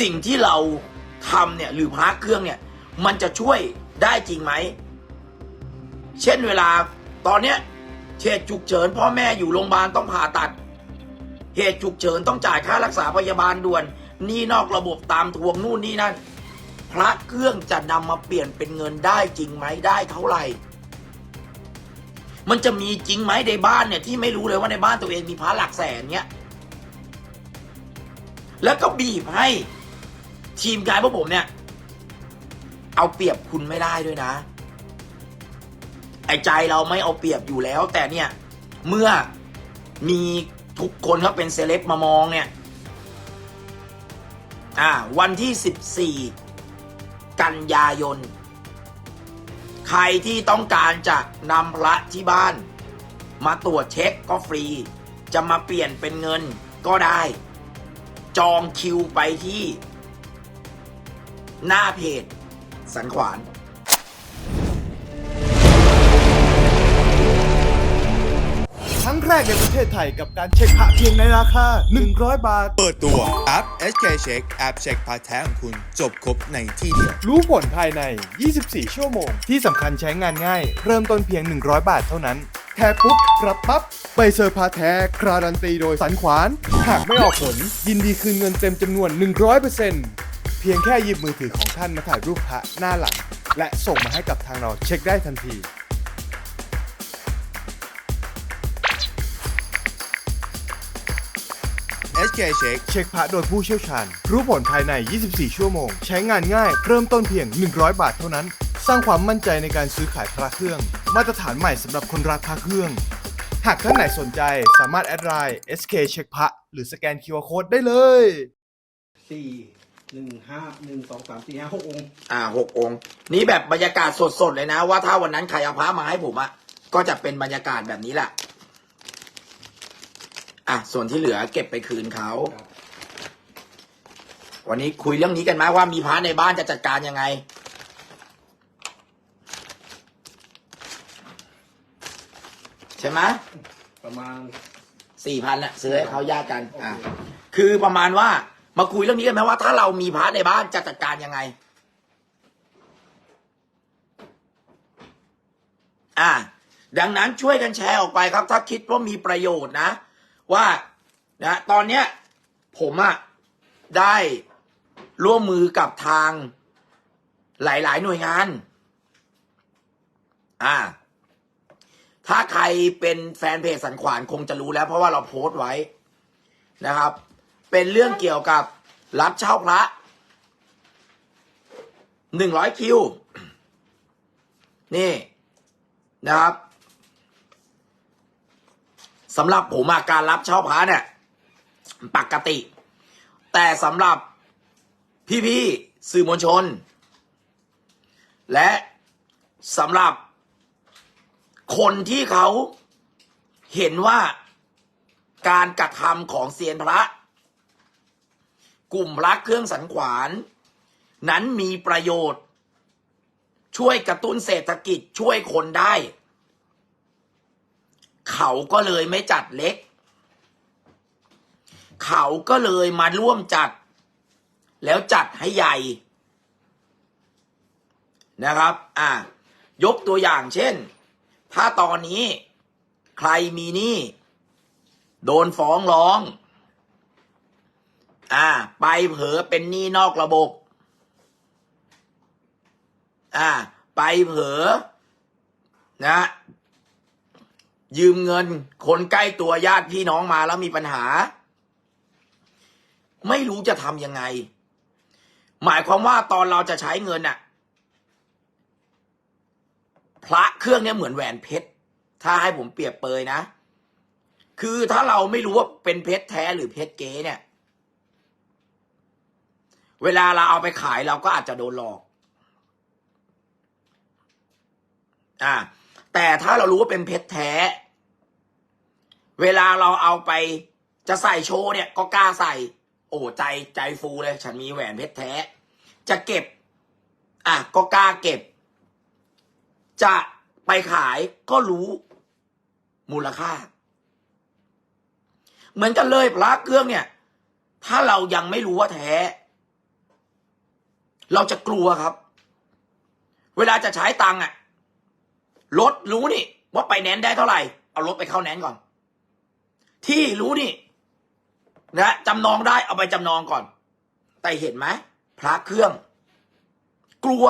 สิ่งที่เราทำเนี่ยหรือพระเครื่องเนี่ย มันจะช่วยได้จริงไหม เช่นเวลาตอนเนี้ยเหตุฉุกเฉินพ่อแม่อยู่โรงพยาบาลต้องผ่าตัด เหตุฉุกเฉินต้องจ่ายค่ารักษาพยาบาลด่วนนี่นอกระบบตามทวงนู่นนี่นั่นพระเครื่องจะนำมาเปลี่ยนเป็นเงินได้จริงไหมได้เท่าไหร่ มันจะมีจริงไหมในบ้านเนี่ยที่ไม่รู้เลยว่าในบ้านตัวเองมีพระหลักแสนเนี่ยแล้วก็บีบให้ ทีมงานพวกผมเนี่ย เอาเปรียบคุณไม่ได้ด้วยนะ ไอ้ใจเราไม่เอาเปรียบอยู่แล้ว แต่เนี่ย เมื่อมีทุกคนเขาเป็นเซเลบมามองเนี่ย อ่า วันที่ 14 กันยายน ใครที่ต้องการจะนำพระที่บ้าน มาตรวจเช็คก็ฟรี จะมาเปลี่ยนเป็นเงินก็ได้ จองคิวไปที่ หน้าเพจ สันขวาน ครั้งแรกในประเทศไทยกับการเช็คพระเพียงในราคา 100 บาท เปิดตัวแอป SK Check แอปเช็คพาร์ทแท้ของคุณจบครบในที่เดียว รู้ผลภายใน 24 ชั่วโมง ที่สำคัญใช้งานง่าย เริ่มต้นเพียง 100 บาทเท่านั้นแค่ปุ๊บ รับปั๊บใบเซอร์พาแท้คราดันตีโดยสันขวาน หากไม่ออกผล ยินดีคืนเงินเต็มจำนวน 100% เพียงแค่หยิบมือถือของท่านมาถ่ายรูปพระหน้าหลัง และส่งมาให้กับทางเราเช็คได้ทันที SK Check เช็คพระโดยผู้เชี่ยวชาญ รู้ผลภายใน 24 ชั่วโมง ใช้งานง่าย เริ่มต้นเพียง 100 บาทเท่านั้น สร้างความมั่นใจในการซื้อขายพระเครื่อง มาตรฐานใหม่สำหรับคนรักพระเครื่อง หากท่านไหนสนใจสามารถแอดไลน์ SK เช็คพระหรือสแกน QR Code ได้เลย สี่ หนึ่งห้าหนึ่งสองสามสี่ห้าหกองค์อ่าหกองค์ นี่แบบบรรยากาศสดๆเลยนะ ว่าถ้าวันนั้นใครเอาพระมาให้ผมอะก็จะเป็นบรรยากาศแบบนี้แหละอะส่วนที่เหลือเก็บไปคืนเขาครับวันนี้คุยเรื่องนี้กันไหมว่ามีพระในบ้านจะจัดการยังไง ใช่ไหมประมาณสี่พันละซื้อให้เขาญาติกันโอเคอะ คือประมาณว่า มาคุยเรื่องนี้กันไหมว่า ถ้าเรามีพระในบ้านจะจัดการยังไง อ่า ดังนั้นช่วยกันแชร์ออกไปครับ ถ้าคิดว่ามีประโยชน์นะ ว่านะตอนเนี้ย ผมอะได้ร่วมมือกับทางหลาย ๆ หน่วยงาน อ่า ถ้าใครเป็นแฟนเพจสันขวานคงจะรู้แล้ว เพราะว่าเราโพสต์ไว้นะครับ เป็นเรื่องเกี่ยวกับรับเช่าพระหนึ่งร้อยคิว นี่นะครับสำหรับผมการรับเช่าพระเนี่ย ปกติ แต่สำหรับพี่ๆสื่อมวลชน และสำหรับคนที่เขาเห็นว่าการกระทำของเซียนพระ กลุ่มพระเครื่องสันขวาน นั้นมีประโยชน์ ช่วยกระตุ้นเศรษฐกิจช่วยคนได้ เขาก็เลยไม่จัดเล็ก เขาก็เลยมาร่วมจัด แล้วจัดให้ใหญ่ นะครับ อะยกตัวอย่างเช่น ถ้าตอนนี้ใครมีหนี้โดนฟ้องร้อง อ่า ไปเผลอเป็นหนี้นอกระบบ อ่า ไปเผลอนะ ยืมเงินคนใกล้ตัวญาติพี่น้องมาแล้วมีปัญหา ไม่รู้จะทำยังไง หมายความว่าตอนเราจะใช้เงินน่ะ พระเครื่องเนี้ยเหมือนแหวนเพชร ถ้าให้ผมเปรียบเปยนะ คือถ้าเราไม่รู้ว่าเป็นเพชรแท้หรือเพชรเก๊เนี่ย เวลาเราเอาไปขายเราก็อาจจะโดนหลอก อ่า แต่ถ้าเรารู้ว่าเป็นเพชรแท้ เวลาเราเอาไปจะใส่โชว์เนี่ย ก็กล้าใส่ โอ้ใจใจฟูเลย ฉันมีแหวนเพชรแท้ จะเก็บ อะก็กล้าเก็บ จะไปขายก็รู้มูลค่า เหมือนกันเลยพระเครื่องเนี่ย ถ้าเรายังไม่รู้ว่าแท้ เราจะกลัวครับ เวลาจะใช้ตังค์อะรถรู้นี่ ว่าไปแนนได้เท่าไหร่ เอารถไปเข้าแนนก่อน ที่รู้นี่นะจำนองได้เอาไปจำนองก่อน แต่เห็นไหมพระเครื่อง กลัว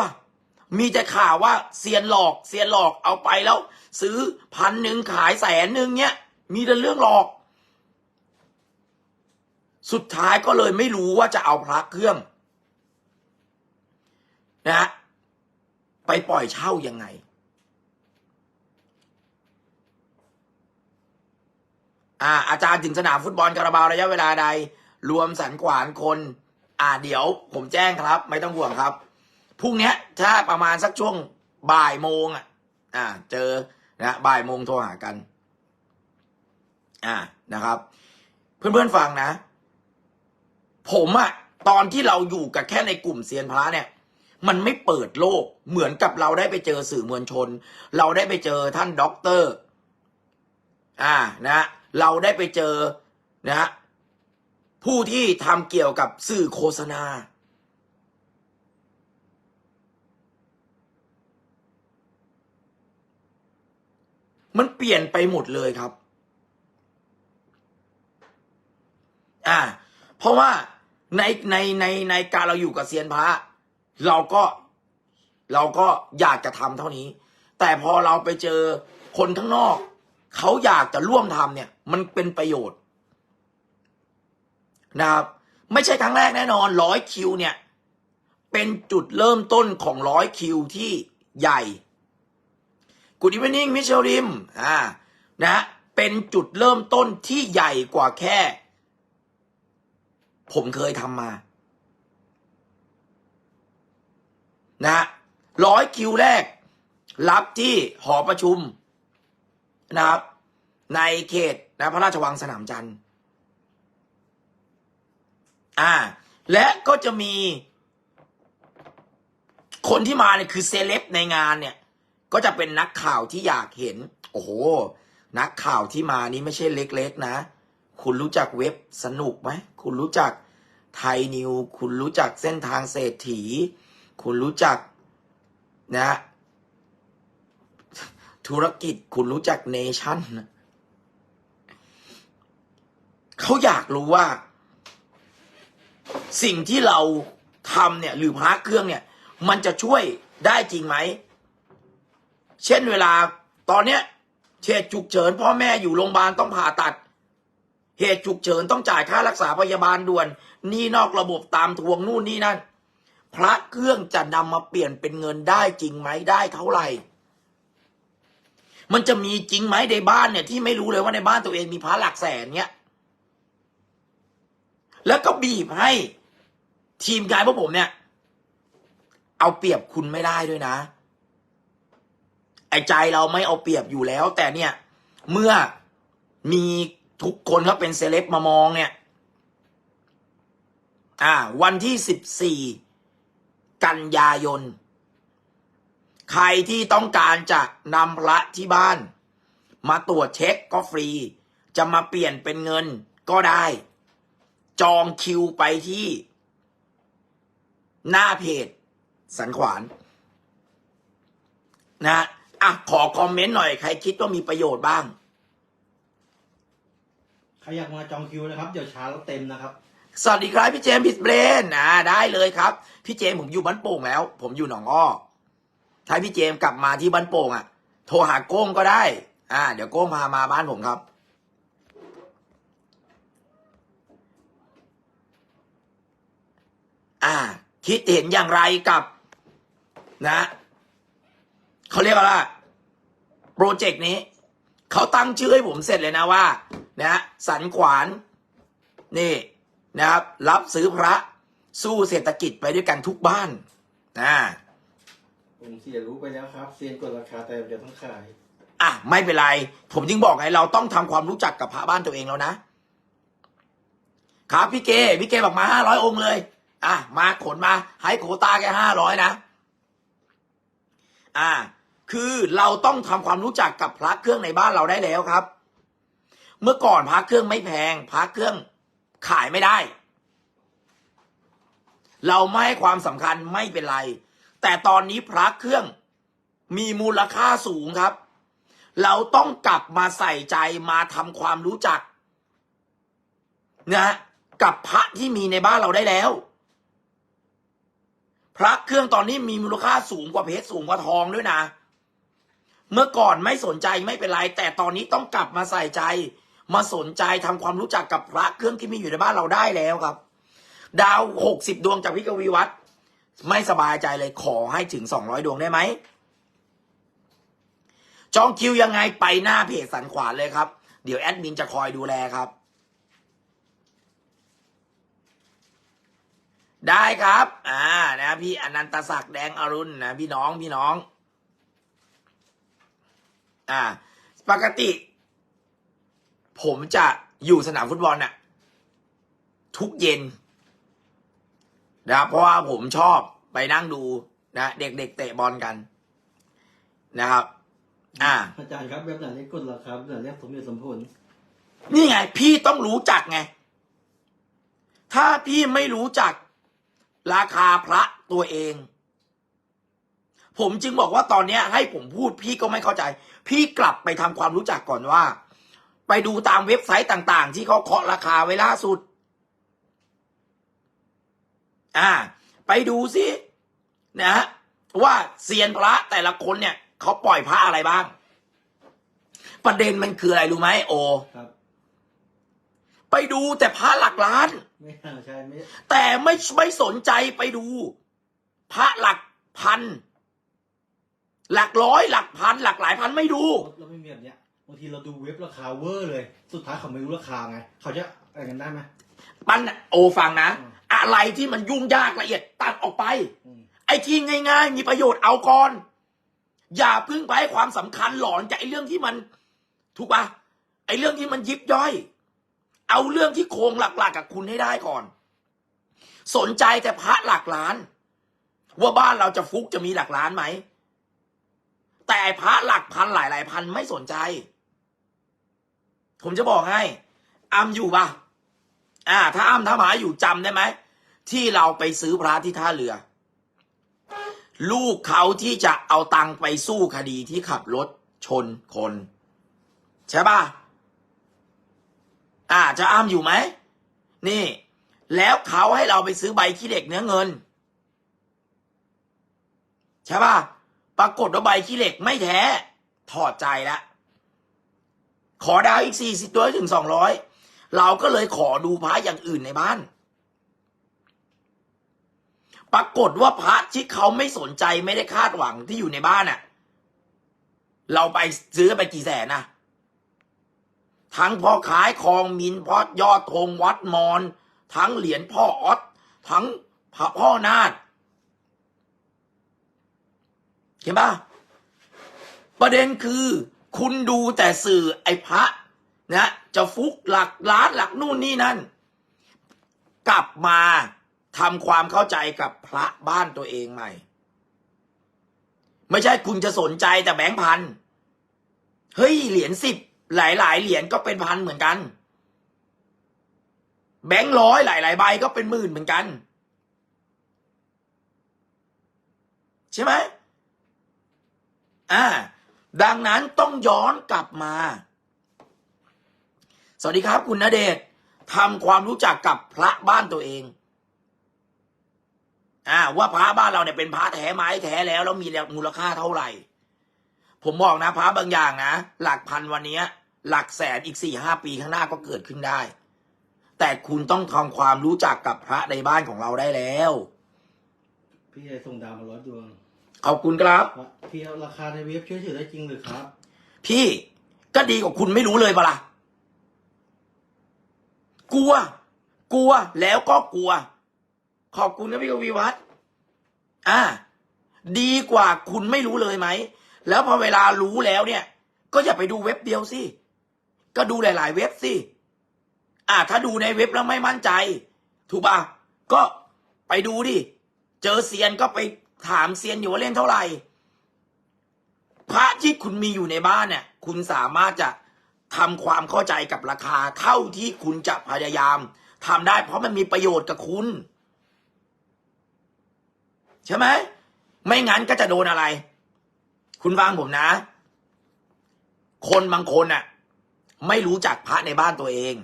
มีแต่ข่าวว่าเซียนหลอกเซียนหลอกเอาไปแล้ว ซื้อพันหนึ่งขายแสนหนึ่งเนี้ยมีแต่เรื่องหลอก สุดท้ายก็เลยไม่รู้ว่าจะเอาพระเครื่อง นะฮะไปปล่อยเช่ายังไง อ่า อาจารย์ถึงสนามฟุตบอลคาราบาวระยะเวลาใด รวมสันขวานคน อ่าเดี๋ยว ผมแจ้งครับ ไม่ต้องห่วงครับพรุ่งนี้ถ้าประมาณสักช่วงบ่ายโมงอะ อ่า เจอนะบ่ายโมงโทรหากัน อ่านะครับ เพื่อนๆฟังนะ ผมอะตอนที่เราอยู่กับแค่ในกลุ่มเซียนพระเนี่ย มันไม่เปิดโลก เหมือนกับเราได้ไปเจอสื่อมวลชน เราได้ไปเจอท่านด็อกเตอร์ อ่านะ เราได้ไปเจอนะผู้ที่ทำเกี่ยวกับสื่อโฆษณา มันเปลี่ยนไปหมดเลยครับ อ่า เพราะว่าในในในในการเราอยู่กับเซียนพระ เราก็เราก็อยากจะทำเท่านี้ แต่พอเราไปเจอคนข้างนอก เขาอยากจะร่วมทำเนี่ย มันเป็นประโยชน์นะครับ ไม่ใช่ครั้งแรกแน่นอนร้อยคิวเนี่ย เป็นจุดเริ่มต้นของร้อยคิวที่ใหญ่กูด e วนิ่งมิเชลริมอ่านะเป็นจุดเริ่มต้นที่ใหญ่กว่าแค่ ผมเคยทำมา นะร้อยคิวแรก รับที่หอประชุมนะครับ ในเขตนะพระราชวังสนามจันทร์อ่า และก็จะมี คนที่มาเนี่ยคือเซเลบในงานเนี่ย ก็จะเป็นนักข่าวที่อยากเห็น โอ้โห นักข่าวที่มานี่ไม่ใช่เล็กๆนะ คุณรู้จักเว็บสนุกไหม คุณรู้จักไทยนิว คุณรู้จักเส้นทางเศรษฐี คุณรู้จักนะ ธุรกิจคุณรู้จักเนชั่นเขาอยากรู้ว่า สิ่งที่เราทำเนี่ย หรือพระเครื่องเนี่ย มันจะช่วยได้จริงไหม เช่นเวลาตอนเนี้ยเหตุฉุกเฉินพ่อแม่อยู่โรงพยาบาลต้องผ่าตัด เหตุฉุกเฉินต้องจ่ายค่ารักษาพยาบาลด่วน นี่นอกระบบตามทวงนู่นนี่นั่น พระเครื่องจะนำมาเปลี่ยนเป็นเงินได้จริงไหมได้เท่าไหร่ มันจะมีจริงไหมในบ้านเนี่ย ที่ไม่รู้เลยว่าในบ้านตัวเองมีพระหลักแสนเนี่ยแล้วก็บีบให้ทีมงานพวกผมเนี่ย เอาเปรียบคุณไม่ได้ด้วยนะ ไอ้ใจเราไม่เอาเปรียบอยู่แล้ว แต่เนี่ย เมื่อมีทุกคนเขาเป็นเซเลบมามองเนี่ย อ่า วันที่สิบสี่ กันยายน ใครที่ต้องการจะนำพระที่บ้าน มาตรวจเช็คก็ฟรี จะมาเปลี่ยนเป็นเงินก็ได้ จองคิวไปที่ หน้าเพจ สันขวาน นะอะขอคอมเมนต์หน่อย ใครคิดว่ามีประโยชน์บ้าง ใครอยากมาจองคิวนะครับ เดี๋ยวช้าแล้วเต็มนะครับ สวัสดีครับพี่เจมส์พิสเบรนอ่าได้เลยครับ พี่เจมส์ผมอยู่บ้านโป่งแล้ว ผมอยู่หนองอ้อถ้าพี่เจมส์กลับมาที่บ้านโป่งอะ โทรหาโก้งก็ได้ อ่า เดี๋ยวโก้งพามาบ้านผมครับ อ่า คิดเห็นอย่างไรกับนะเขาเรียกว่าโปรเจกต์นี้เขาตั้งชื่อให้ผมเสร็จเลยนะว่า นะสันขวานนี่ นะครับ รับซื้อพระสู้เศรษฐกิจไปด้วยกันทุกบ้านนะผมเสียรู้ไปแล้วครับเซียนกดราคาแต่เดี๋ยวต้องขายอะไม่เป็นไร ผมจึงบอกไงเราต้องทำความรู้จักกับพระบ้านตัวเองแล้วนะ ครับพี่เกพี่เกบอกมาห้าร้อยองค์เลย อะมาขนมาให้โควตาแค่ห้าร้อยนะ อ่า คือเราต้องทำความรู้จักกับพระเครื่องในบ้านเราได้แล้วครับ เมื่อก่อนพระเครื่องไม่แพงพระเครื่อง ขายไม่ได้ เราไม่ให้ความสำคัญไม่เป็นไร แต่ตอนนี้พระเครื่องมีมูลค่าสูงครับ เราต้องกลับมาใส่ใจมาทำความรู้จักนะกับพระที่มีในบ้านเราได้แล้ว พระเครื่องตอนนี้มีมูลค่าสูงกว่าเพชรสูงกว่าทองด้วยนะ เมื่อก่อนไม่สนใจไม่เป็นไร แต่ตอนนี้ต้องกลับมาใส่ใจ มาสนใจทำความรู้จักกับพระเครื่องที่มีอยู่ในบ้านเราได้แล้วครับ ดาวหกสิบดวงจากพิกวีวัตรไม่สบายใจเลยขอให้ถึงสองร้อยดวงได้ไหมจองคิวยังไงไปหน้าเพจสันขวานเลยครับ เดี๋ยวแอดมินจะคอยดูแลครับ ได้ครับ อ่านะ พี่อนันตศักดิ์แดงอรุณนะ พี่น้องพี่น้อง อ่า ปกติ ผมจะอยู่สนามฟุตบอลน่ะ ทุกเย็นนะครับเพราะว่าผมชอบไปนั่งดูนะเด็กๆเตะบอลกันนะครับ อ่า อาจารย์ครับแบบไหนเรียกกดราคาแบบไหนเรียกสมเหตุสมผล นี่ไง พี่ต้องรู้จักไง ถ้าพี่ไม่รู้จักราคาพระตัวเอง ผมจึงบอกว่าตอนเนี้ย ให้ผมพูดพี่ก็ไม่เข้าใจ พี่กลับไปทำความรู้จักก่อนว่า ไปดูตามเว็บไซต์ต่าง ๆ ที่เขาเคาะราคาไว้ล่าสุด อ่า ไปดูสินะฮะว่าเซียนพระแต่ละคนเนี่ยเขาปล่อยพระอะไรบ้าง ประเด็นมันคืออะไรรู้ไหมโอครับ ไปดูแต่พระหลักล้าน ไม่น่าใช่ไม่แต่ไม่ไม่สนใจไปดู พระหลักพัน หลักร้อยหลักพัน หลักหลายพันไม่ดู เราไม่มีแบบเนี้ยบางทีเราดูเว็บราคาเวอร์เลย สุดท้ายเขาไม่รู้ราคาไง เขาจะอะไรกันได้ไหมปันโอฟังนะออะไรที่มันยุ่งยากละเอียดตัดออกไป อืม ไอ้ที่ง่ายๆ มีประโยชน์เอาก่อน อย่าเพึ่งไปให้ความสำคัญหลอนจากไอ้เรื่องที่มัน ถูกปะไอ้เรื่องที่มันยิบย่อย เอาเรื่องที่โครงหลักๆกับคุณให้ได้ก่อน สนใจแต่พระหลักล้าน ว่าบ้านเราจะฟุกจะมีหลักล้านไหม แต่พระหลักพันหลายหลายๆพันไม่สนใจ ผมจะบอกให้อ้ำอยู่ปะอ่า ถ้าอ้ำถ้าหมาอยู่จำได้ไหมที่เราไปซื้อพระที่ท่าเรือ ลูกเขาที่จะเอาตังไปสู้คดีที่ขับรถชนคน ใช่ป่ะอ่า จะอ้ามอยู่ไหม นี่ แล้วเขาให้เราไปซื้อใบขี้เหล็กเนื้อเงิน ใช่ป่ะปรากฏว่าใบขี้เหล็กไม่แท้ ถอดใจแล้ว ขอดาวอีกสี่สิบตัวให้ถึงสองร้อยเราก็เลยขอดูพระอย่างอื่นในบ้าน ปรากฏว่าพระที่เขาไม่สนใจไม่ได้คาดหวังที่อยู่ในบ้านน่ะ เราไปซื้อไปกี่แสนนะทั้งพ่อขายคองมินพ่อยอดธงวัดมอน ทั้งเหรียญพ่อออสทั้งพระพ่อนาฏเห็นปะประเด็นคือ คุณดูแต่สื่อไอ้พระนะจะฟุกหลักล้านหลักนู่นนี่นั่น กลับมาทำความเข้าใจกับพระบ้านตัวเองใหม่ ไม่ใช่คุณจะสนใจแต่แบงค์พันเฮ้ยเหรียญสิบหลายๆเหรียญก็เป็นพันเหมือนกัน แบงค์ร้อยหลายๆใบก็เป็นหมื่นเหมือนกัน ใช่ไหมอ่า ดังนั้นต้องย้อนกลับมา สวัสดีครับคุณณเดชทำความรู้จักกับพระบ้านตัวเองอ่าว่าพระบ้านเราเนี่ยเป็นพระแท้ไหมแท้แล้วแล้วมีมูลค่าเท่าไหร่ ผมบอกนะพระบางอย่างนะหลักพันวันนี้หลักแสนอีกสี่ห้าปีข้างหน้าก็เกิดขึ้นได้ แต่คุณต้องทำความรู้จักกับพระในบ้านของเราได้แล้ว พี่ชายส่งดาวมาร้อยดวง ขอบคุณครับว่าพี่เอาราคาในเว็บเชื่อถือได้จริงหรือครับ พี่ก็ดีกว่าคุณไม่รู้เลยปะล่ะกลัว กลัวแล้วก็กลัว ขอบคุณนะพี่กวีวัฒน์อ่า ดีกว่าคุณไม่รู้เลยไหม แล้วพอเวลารู้แล้วเนี่ย ก็อย่าไปดูเว็บเดียวสิ ก็ดูหลาย ๆ เว็บสิ อ่า ถ้าดูในเว็บแล้วไม่มั่นใจ ถูกป่ะก็ไปดูดิ เจอเซียนก็ไป ถามเซียนอยู่ว่าเล่นเท่าไหร่ พระที่คุณมีอยู่ในบ้านเนี่ย คุณสามารถจะทำความเข้าใจกับราคาเท่าที่คุณจะพยายามทำได้เพราะมันมีประโยชน์กับคุณ ใช่ไหม ไม่งั้นก็จะโดนอะไร คุณฟังผมนะ คนบางคนอะไม่รู้จักพระในบ้านตัวเอง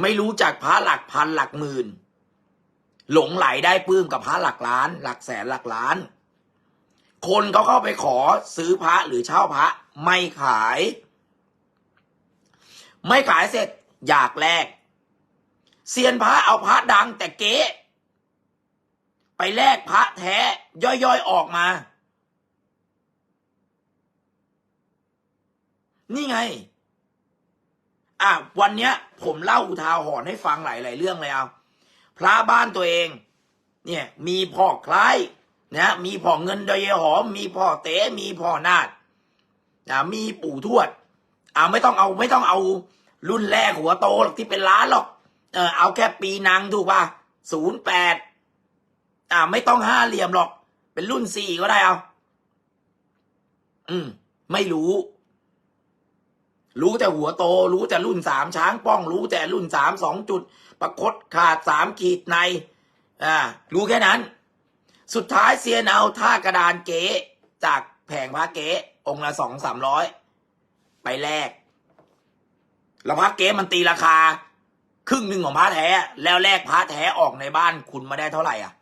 ไม่รู้จักพระหลักพันหลักหมื่น หลงไหลได้ปลื้มกับพระหลักล้าน หลักแสนหลักล้าน คนเขาเข้าไปขอซื้อพระหรือเช่าพระ ไม่ขาย ไม่ขายเสร็จอยากแลกเซียนพระเอาพระดังแต่เก๊ไปแลกพระแท้ ย่อยๆออกมา นี่ไง อะ วันเนี้ย ผมเล่าอุทาหรณ์ให้ฟังหลายๆเรื่องเลยเอา พระบ้านตัวเอง เนี่ยมีพ่อคล้ายนะมีพ่อเงินดอยหอม มีพ่อเต๋มีพ่อนาดนะมีปู่ทวดอ่าไม่ต้องเอาไม่ต้องเอารุ่นแรกหัวโตหรอกที่เป็นล้านหรอกเออเอาแค่ปีนางถูกป่ะศูนย์แปดอ่าไม่ต้องห้าเหลี่ยมหรอก เป็นรุ่นสี่ก็ได้เอาอืม ไม่รู้ รู้แต่หัวโต รู้แต่รุ่นสามช้างป้อง รู้แต่รุ่นสามสองจุด ประคดขาดสามขีดในอ่ารู้แค่นั้น สุดท้ายเซียนเอาท่ากระดานเก๋จากแผงพระเก๋องค์ละสองสามร้อยไปแลกแล้วพระเก๊มันตีราคา ครึ่งหนึ่งของพระแท้ แล้วแลกพระแท้ออกในบ้านคุณมาได้เท่าไหร่อะ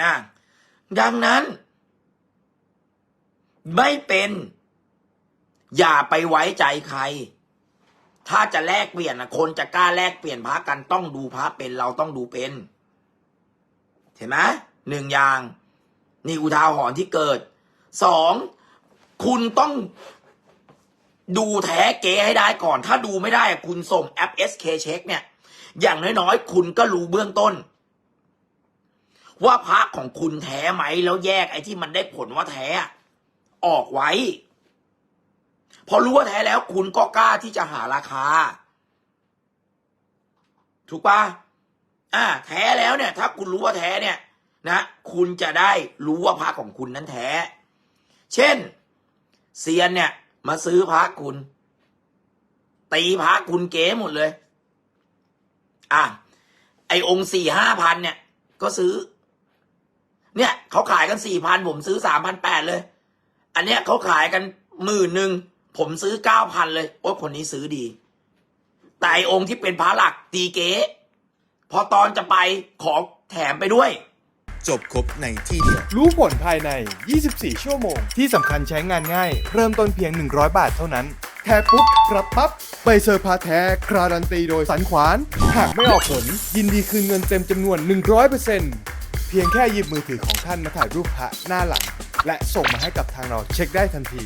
อ่าดังนั้น ไม่เป็น อย่าไปไว้ใจใคร ถ้าจะแลกเปลี่ยนนะคนจะกล้าแลกเปลี่ยนพระกันต้องดูพระเป็นเราต้องดูเป็นเห็นไหมหนึ่งอย่าง นี่อุทาหรณ์ที่เกิดสองคุณต้องดูแท้เก๊ให้ได้ก่อน ถ้าดูไม่ได้คุณส่งแอป SK Check เนี่ย อย่างน้อยๆ คุณก็รู้เบื้องต้น ว่าพระของคุณแท้ไหมแล้วแยกไอ้ที่มันได้ผลว่าแท้อะออกไว้ พอรู้ว่าแท้แล้วคุณก็กล้าที่จะหาราคา ถูกปะอ่า แท้แล้วเนี่ย ถ้าคุณรู้ว่าแท้เนี่ย นะคุณจะได้รู้ว่าพระของคุณนั้นแท้ เช่นเซียนเนี่ย มาซื้อพระคุณ ตีพระคุณเก๋หมดเลย อะไอองค์สี่ห้าพันเนี่ย ก็ซื้อ เนี่ยเขาขายกันสี่พันผมซื้อสามพันแปดเลย อันเนี้ยเขาขายกันหมื่นหนึ่ง ผมซื้อเก้าพันเลยโอ้คนนี้ซื้อดี แต่ไอองค์ที่เป็นพระหลักตีเก๋พอตอนจะไปขอแถมไปด้วย จบครบในที่เดียว รู้ผลภายใน 24 ชั่วโมง ที่สำคัญใช้งานง่าย เริ่มต้นเพียง 100 บาทเท่านั้น แท้ปุ๊บรับปั๊บ ใบเซอร์พาแท้ คราดันตีโดยสันขวาน หากไม่ออกผล ยินดีคืนเงินเต็มจำนวน 100%เพียงแค่หยิบมือถือของท่านมาถ่ายรูปพระหน้าหลัง และส่งมาให้กับทางเราเช็คได้ทันที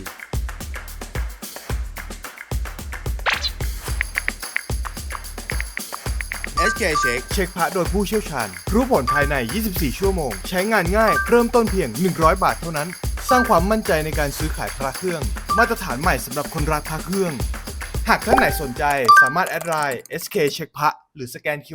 SK Check เช็คพระโดยผู้เชี่ยวชาญ รู้ผลภายใน 24 ชั่วโมง ใช้งานง่าย เริ่มต้นเพียง 100 บาทเท่านั้น สร้างความมั่นใจในการซื้อขายพระเครื่อง มาตรฐานใหม่สำหรับคนรักพระเครื่อง หากท่านไหนสนใจสามารถแอดไลน์ SK เช็คพระหรือสแกน QR